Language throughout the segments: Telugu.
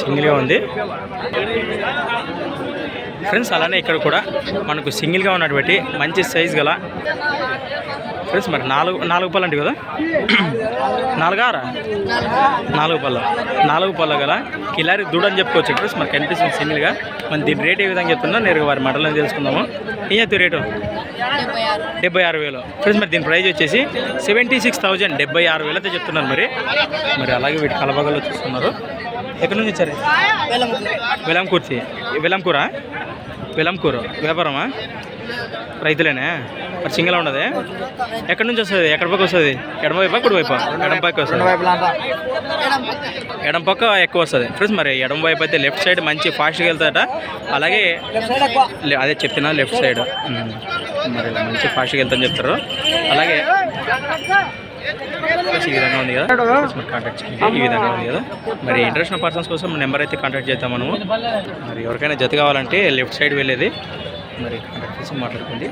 సింగిల్గా ఉంది. ఫ్రెండ్స్ అలానే ఇక్కడ కూడా మనకు సింగిల్గా ఉన్నటువంటి మంచి సైజ్ గల ఫ్రెండ్స్ మరి నాలుగు నాలుగు పళ్ళు అంటే కదా? నాలుగారా నాలుగు పళ్ళ. నాలుగు పళ్ళ గల కిలారి దూడ అని చెప్పుకోవచ్చు ఫ్రెండ్స్ మరి కనిపిస్తుంది సింగిల్గా. మన దీని రేట్ ఏ విధంగా చెప్తున్నా నేరుగా వారి మండలం తెలుసుకుందాము. ఏం చెప్తే రేటు? డెబ్బై ఆరు వేలు. ఫ్రెండ్స్ మరి దీని ప్రైస్ వచ్చేసి సెవెంటీ సిక్స్ థౌజండ్ డెబ్బై ఆరు వేలతో చెప్తున్నారు మరి. మరి అలాగే వీటి కలబగలు చూస్తున్నారు. ఎక్కడి నుంచి వచ్చారు? వెలంకూర్తి వెలంకూరా? వెలంకూరు. వ్యాపారమా? రైతులేనే? మరి సింగిల్ ఉండదు? ఎక్కడి నుంచి వస్తుంది? ఎక్కడి పక్క వస్తుంది? ఎడమ వైపా కుడి వైపా? ఎడమ పక్క వస్తుంది. ఎడమ పక్క ఎక్కువ వస్తుంది. ఫ్రెండ్స్ మరి ఎడమ వైపు అయితే లెఫ్ట్ సైడ్ మంచి ఫాస్ట్గా వెళ్తాడట అలాగే అదే చెప్తున్నా లెఫ్ట్ సైడ్. మరి మంచి ఫాస్ట్గా వెళ్తాని చెప్తారు. అలాగే ఈ విధంగా ఉంది కదా. కాంటాక్ట్ చేయండి. ఈ విధంగా ఉంది కదా. మరి ఇంట్రెస్ట్ ఉన్న పర్సన్స్ కోసం నెంబర్ అయితే కాంటాక్ట్ చేద్దాం మనము. మరి ఎవరికైనా జత కావాలంటే లెఫ్ట్ సైడ్ వెళ్ళేది. మరి కాంటాక్ట్ చేసి మాట్లాడుకోండి.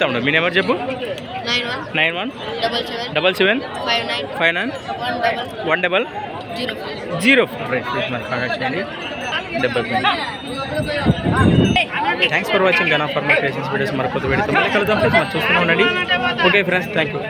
తమ్ముడు మీ నెంబర్ చెప్పు? Nine one double seven five nine one double zero right మరి కాంటాక్ట్ చేయండి. డెబ్బై థ్యాంక్స్ ఫర్ వాచింగ్ గనా ఫర్ మై క్రియేషన్స్ వీడియోస్ మరి కొత్త వీడియోతో మళ్ళీ కలుద్దాం. ఫ్రెండ్స్ మరి చూస్తూనే ఉండండి. Okay friends thank you